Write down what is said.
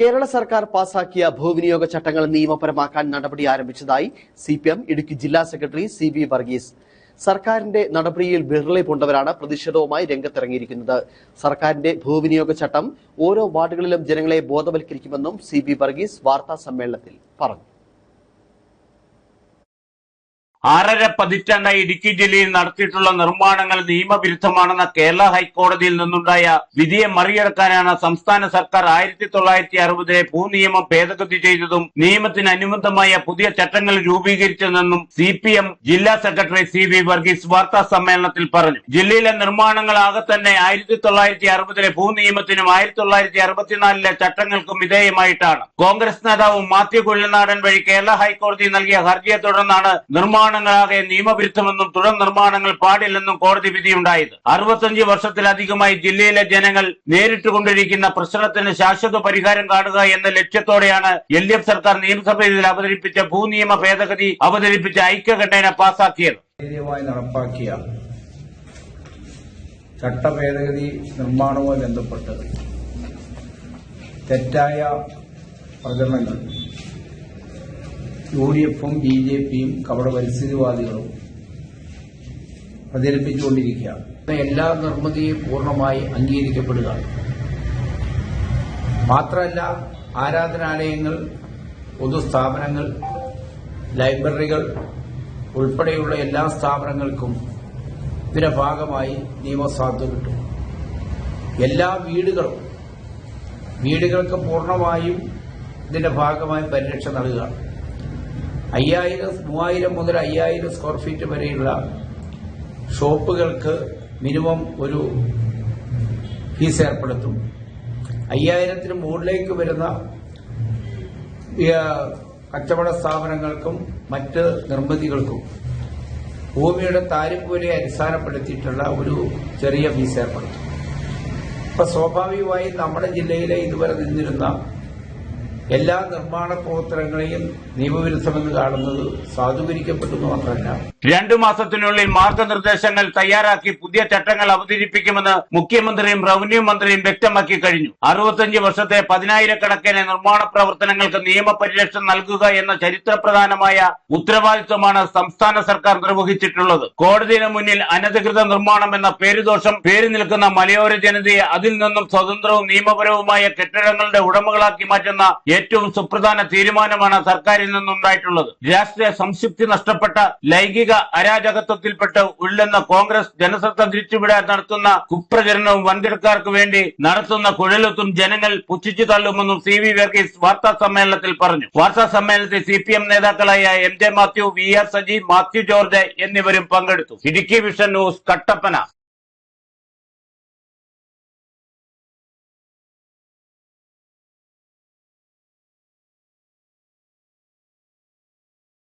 കേരള സർക്കാർ പാസാക്കിയ ഭൂവിനിയോഗ ചട്ടങ്ങൾ നിയമപരമാക്കാൻ നടപടി ആരംഭിച്ചതായി സി പി എം ഇടുക്കി ജില്ലാ സെക്രട്ടറി സി വി വർഗീസ്. സർക്കാരിന്റെ നടപടിയിൽ വിരളി പൂണ്ടവരാണ് പ്രതിഷേധവുമായി രംഗത്തിറങ്ങിയിരിക്കുന്നത്. സർക്കാരിന്റെ ഭൂവിനിയോഗ ചട്ടം ഓരോ വാർഡുകളിലും ജനങ്ങളെ ബോധവൽക്കരിക്കുമെന്നും സി വർഗീസ് വാർത്താ സമ്മേളനത്തിൽ പറഞ്ഞു. ആറര പതിറ്റാണ്ടായി ഇടുക്കി ജില്ലയിൽ നടത്തിയിട്ടുള്ള നിർമ്മാണങ്ങൾ നിയമവിരുദ്ധമാണെന്ന കേരള ഹൈക്കോടതിയിൽ നിന്നുണ്ടായ വിധിയെ മറികടക്കാനാണ് സംസ്ഥാന സർക്കാർ ആയിരത്തി തൊള്ളായിരത്തി അറുപതിലെ ഭൂനിയമം ഭേദഗതി ചെയ്തതും നിയമത്തിന് അനുബന്ധമായ പുതിയ ചട്ടങ്ങൾ രൂപീകരിച്ചതെന്നും സി പി എം ജില്ലാ സെക്രട്ടറി സി വി വർഗീസ് വാർത്താ സമ്മേളനത്തിൽ പറഞ്ഞു. ജില്ലയിലെ നിർമ്മാണങ്ങളാകെ തന്നെ ആയിരത്തി തൊള്ളായിരത്തി അറുപതിലെ ഭൂനിയമത്തിനും ആയിരത്തി തൊള്ളായിരത്തി അറുപത്തിനാലിലെ ചട്ടങ്ങൾക്കും വിധേയമായിട്ടാണ്. കോൺഗ്രസ് നേതാവ് മാത്യു കുഴൽനാടൻ വഴി കേരള ഹൈക്കോടതി നൽകിയ ഹർജിയെ തുടർന്നാണ് നിർമ്മാണങ്ങളാകെ നിയമവിരുദ്ധമെന്നും തുടർ നിർമ്മാണങ്ങൾ പാടില്ലെന്നും കോടതി വിധിയുണ്ടായത്. അറുപത്തഞ്ച് വർഷത്തിലധികമായി ജില്ലയിലെ ജനങ്ങൾ നേരിട്ടുകൊണ്ടിരിക്കുന്ന പ്രശ്നത്തിന് ശാശ്വത പരിഹാരം കാണുക എന്ന ലക്ഷ്യത്തോടെയാണ് എൽ ഡി എഫ് സർക്കാർ നിയമസഭയിൽ അവതരിപ്പിച്ച ഭൂനിയമ ഭേദഗതി അവതരിപ്പിച്ച ഐക്യകണ്ഠേന പാസാക്കിയത്. നടപ്പാക്കിയ ചട്ടഭേദഗതി നിർമ്മാണവുമായി ബന്ധപ്പെട്ട് തെറ്റായ പ്രചരണങ്ങൾ യു ഡി എഫും ബി ജെ പിയും കപട പരിസ്ഥിതിവാദികളും പ്രചരിപ്പിച്ചുകൊണ്ടിരിക്കുകയാണ് എല്ലാ നിർമ്മിതിയും പൂർണമായി അംഗീകരിക്കപ്പെടുക. മാത്രമല്ല ആരാധനാലയങ്ങൾ പൊതുസ്ഥാപനങ്ങൾ ലൈബ്രറികൾ ഉൾപ്പെടെയുള്ള എല്ലാ സ്ഥാപനങ്ങൾക്കും ഇതിന്റെ ഭാഗമായി നിയമസാധുത കിട്ടും. എല്ലാ വീടുകളും വീടുകൾക്ക് പൂർണമായും ഇതിന്റെ ഭാഗമായി പരിരക്ഷ നൽകുക. അയ്യായിരം മൂവായിരം മുതൽ അയ്യായിരം സ്ക്വയർ ഫീറ്റ് വരെയുള്ള ഷോപ്പുകൾക്ക് മിനിമം ഒരു ഫീസ് ഏർപ്പെടുത്തും. അയ്യായിരത്തിന് മുകളിലേക്ക് വരുന്ന കച്ചവട സ്ഥാപനങ്ങൾക്കും മറ്റ് നിർമ്മിതികൾക്കും ഭൂമിയുടെ താരിഫ് വിലയെ അടിസ്ഥാനപ്പെടുത്തിയിട്ടുള്ള ഒരു ചെറിയ ഫീസ് ഏർപ്പെടുത്തും. ഇപ്പൊ സ്വാഭാവികമായി നമ്മുടെ ജില്ലയിലെ ഇതുവരെ നിന്നിരുന്ന എല്ലാ നിർമ്മാണ പ്രവർത്തനങ്ങളെയും നിയമവിരുദ്ധമെന്ന് കാണുന്നത് സാധൂകരിക്കപ്പെട്ടു മാത്രമല്ല. രണ്ടു മാസത്തിനുള്ളിൽ മാർഗനിർദ്ദേശങ്ങൾ തയ്യാറാക്കി പുതിയ ചട്ടങ്ങൾ അവതരിപ്പിക്കുമെന്ന് മുഖ്യമന്ത്രിയും റവന്യൂ മന്ത്രിയും വ്യക്തമാക്കി കഴിഞ്ഞു. അറുപത്തഞ്ച് വർഷത്തെ പതിനായിരക്കണക്കിന് നിർമ്മാണ പ്രവർത്തനങ്ങൾക്ക് നിയമപരിരക്ഷ നൽകുക എന്ന ചരിത്രപ്രധാനമായ ഉത്തരവാദിത്വമാണ് സംസ്ഥാന സർക്കാർ നിർവഹിച്ചിട്ടുള്ളത്. കോടതിയുടെ മുന്നിൽ അനധികൃത നിർമ്മാണം എന്ന പേരുദോഷം പേര് നിൽക്കുന്ന മലയോര ജനതയെ അതിൽ നിന്നും സ്വതന്ത്രവും നിയമപരവുമായ കെട്ടിടങ്ങളുടെ ഉടമകളാക്കി മാറ്റുന്ന ഏറ്റവും സുപ്രധാന തീരുമാനമാണ് സർക്കാരിൽ നിന്നുണ്ടായിട്ടുള്ളത്. രാഷ്ട്രീയ സംശുപ്തി നഷ്ടപ്പെട്ട ലൈംഗിക അരാജകത്വത്തിൽപ്പെട്ട് ഉള്ളെന്ന കോൺഗ്രസ് ജനശ്രദ്ധ തിരിച്ചുവിടാൻ നടത്തുന്ന കുപ്രചരണവും വൻകിടക്കാർക്ക് വേണ്ടി നടത്തുന്ന കുഴലത്തും ജനങ്ങൾ പുച്ഛിച്ചു തള്ളുമെന്നും സി വി വർഗീസ് വാർത്താ സമ്മേളനത്തിൽ പറഞ്ഞു. വാർത്താ സമ്മേളനത്തിൽ സി പി എം നേതാക്കളായ M J Mathew V R Saji Mathew George എന്നിവരും പങ്കെടുത്തു. Idukki vision news Kattappana.